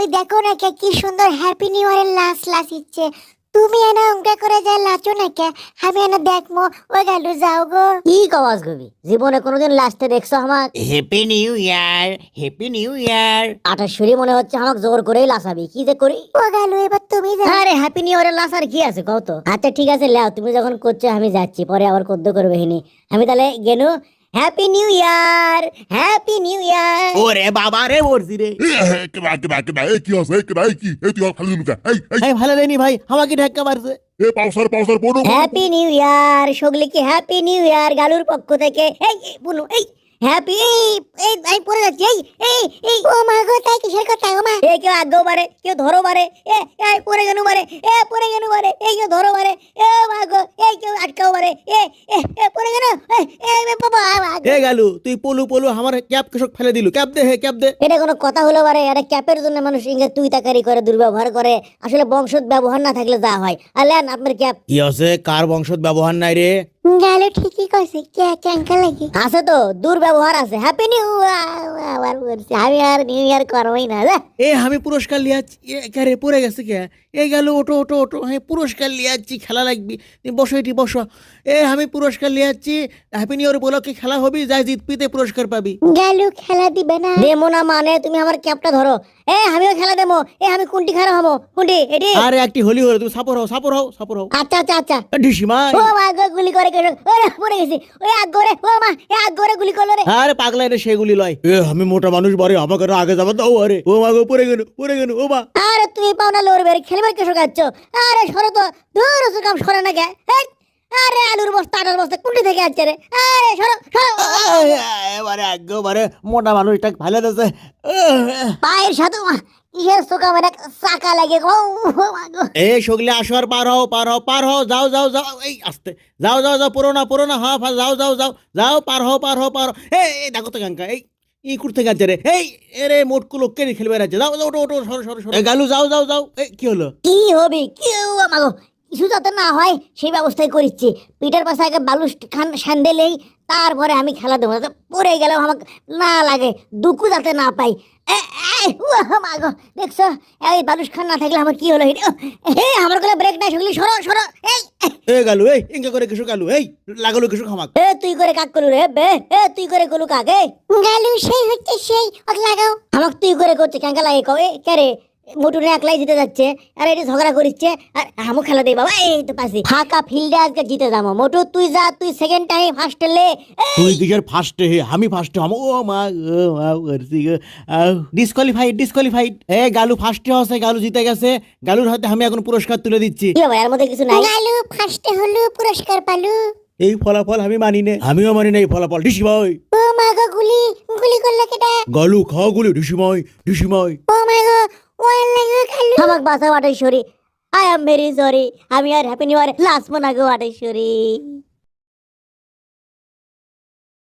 ওই দেখো না কে কি সুন্দর হ্যাপি নিউ ইয়ারের লাস লাস ইচ্ছে তুমি এনা অঙ্কা করে যা লাচো না কে আমি এনা দেখমো ওই গেল যাও গো। কি কওয়াজ কবি জীবনে কোনোদিন লাস্টে দেখছ আমার happy new year happy new year আঠাশুরি মনে হচ্ছে আমাকে জোর করেই লাসাবি কি যে করি? ও গেল এবার তুমি যাও। আরে হ্যাপি নিউ ইয়ারের লাসার কি আছে কও তো? আচ্ছা ঠিক আছে লাও তুমি যখন করছ আমি যাচ্ছি পরে আবার কদ্দ করবে হিনি। আমি তাহলে গেনু happy new year happy new year ওরে বাবা রে মরছি রে কেবা কেবা কেবা এই কি এই কেবা কি এই তুই ফালি দিলুকা এই এই। ভালো দেয়নি ভাই আমাকে ধাক্কা মারছে। এ পাউসার পাউসার বোনো হ্যাপি নিউ ইয়ার সগলি কি হ্যাপি নিউ ইয়ার গালুর পক্ষ থেকে। এই বুনু এই হ্যাপি এই এই পড়ে যাচ্ছি এই এই এই। ও মা গো তাই কিসের কথা ও মা? এ কেউ আগেও মারে কেউ ধরো মারে এ এই পড়ে গেনু মারে এ পড়ে গেনু মারে এই কেউ ধরো মারে এ মাগো এই কেউ আটকাও এ এ এ পড়ে গেল? এ এ বাবা এ গেলু তুই পলু পলু আমার ক্যাপ ফেলে দিলু। ক্যাপ দে হে ক্যাপ দে। এটা কোনো কথা হলো বারে এটা ক্যাপের জন্য মানুষ ইংরে তুই তাকারি করে দুর্ব্যবহার করে। আসলে বংশত ব্যবহার না থাকলে যা হয়। আর লেন আপনার ক্যাপ? কি আছে? কার বংশত ব্যবহার নাই রে? গেল ঠিকই কইছে কে ক্যাঙ্কা লাগি? আছে তো দুর্ব্যবহার আছে। হ্যাপি নিউ ইয়ার বলছি আমি আর নিউ ইয়ার করবোই না। এ আমি পুরস্কার লিয়াচ্ছি এ কে রে পড়ে গেছে কে? এ গেল ওটো ওটো ওটো হ্যাঁ পুরস্কার লিয়াচ্ছি খেলা লাগবি। তুমি বসো এটি বসো। এ আমি পুরস্কার লিয়াচ্ছি হ্যাপি নিউ ইয়ার উপলক্ষে খেলা হবি যাই জিতপিতে পুরস্কার পাবি। গেল খেলা দিবে না। দেমো না মানে তুমি আমার ক্যাপটা ধরো। এ আমিও খেলা দেবো এ আমি কোনটি খারাপ হব কোনটি এটি আরে একটি হোলি হলো তুমি সাপোর হও সাপোর হও সাপোর হও। আচ্ছা আচ্ছা আচ্ছা। ঢিসিমা ও মা গো গুলি করে কেন? ওরে পড়ে গেছি। ওই আগ করে ও মা এ আগ করে গুলি করল রে। আরে পাগলা রে সেগুলি লয়। এ আমি মোটা মানুষ বারে আমাকে আরও আগে যাব দাও আরে। ও মা গো পড়ে গেল পড়ে গেল ও মা। আরে তুমি পাও না লড়বে খেলবার কে শোকাচ্ছ আরে সরো তো দূর কাম সরে না গে। হেই, আরে আলুর বস্তা আটার বস্তা কুন্ডি থেকে আসছে রে আরে সরো সরো এবারে একেবারে মোটা মানুষটা ভালো দিয়েছে পায়ের সাথে কিসের সোকা মেরে চাকা লাগে গো। এ সগলে আসো আর পার হও পার হও পার হও যাও যাও যাও এই আস্তে যাও যাও যাও পুরো না পুরো না হা ফা যাও যাও যাও যাও পার হও পার হও পার এই দেখো তো কাঙ্কা এই ই করতে গেছে রে এই এরে মোটকু লোককে খেলবে রাজ্যে যাও যাও ওটো ওটো সরো সরো সরো এ, গালু যাও যাও যাও এই কি হলো কি হবে কেউ আমাগো কিছু যাতে না হয় সেই ব্যবস্থাই করিচ্ছি। পিঠের পাশে আগে বালু খান স্যান্ডেলেই তারপরে আমি খেলা দেবো যাতে পড়ে গেলেও আমাকে না লাগে দুঃখ যাতে না পাই। মাগো দেখছ? এই বালুস খান না থাকলে আমার কি হলো? হে আমার গলা ব্রেক নাই সেগুলি সরো সরো এই। এ, গালু এই ইঙ্গা করে কিছু গালু এই লাগালো কিছু খামাক। এ তুই করে কাক করলু রে বে এ তুই করে গলু কাক গেল সেই হচ্ছে সেই ওকে লাগাও। আমাকে তুই করে করছে কেঙ্কা লাগে এ কে রে? মোটুনে একলাই জিতে যাচ্ছে আর এটি ঝগড়া করিচ্ছে আর আমও খেলা দেই বাবা এই তো পাশে ফাঁকা ফিল্ডে আজকে জিতে যাব। মোটু তুই যা তুই সেকেন্ড টাইম ফার্স্ট লে তুই কিসের ফার্স্টে হে আমি ফার্স্টে হাম ও মা ও মা করছি ডিসকোয়ালিফাইড ডিসকোয়ালিফাইড এ গালু ফার্স্টে হসে গালু জিতে গেছে। গালুর হাতে আমি এখন পুরস্কার তুলে দিচ্ছি। কি বাবা এর মধ্যে কিছু নাই? গেল ফার্স্টে হলো পুরস্কার পালু। এই ফলাফল আমি মানি নে। আমিও মানি না এই ফলাফল ডিসিময় ও মা গো গুলি গুলি করলে কেটা? গালু খাও গুলি ডিসিময় ডিসিময় ও মা গো ওয়ান লাগো গেল আমাকে বাসা ওয়াটেশ্বরী আই এম ভেরি সরি আমি আর হ্যাপি নিউ ইয়ার লাস্ট মনে গো ওয়াটেশ্বরী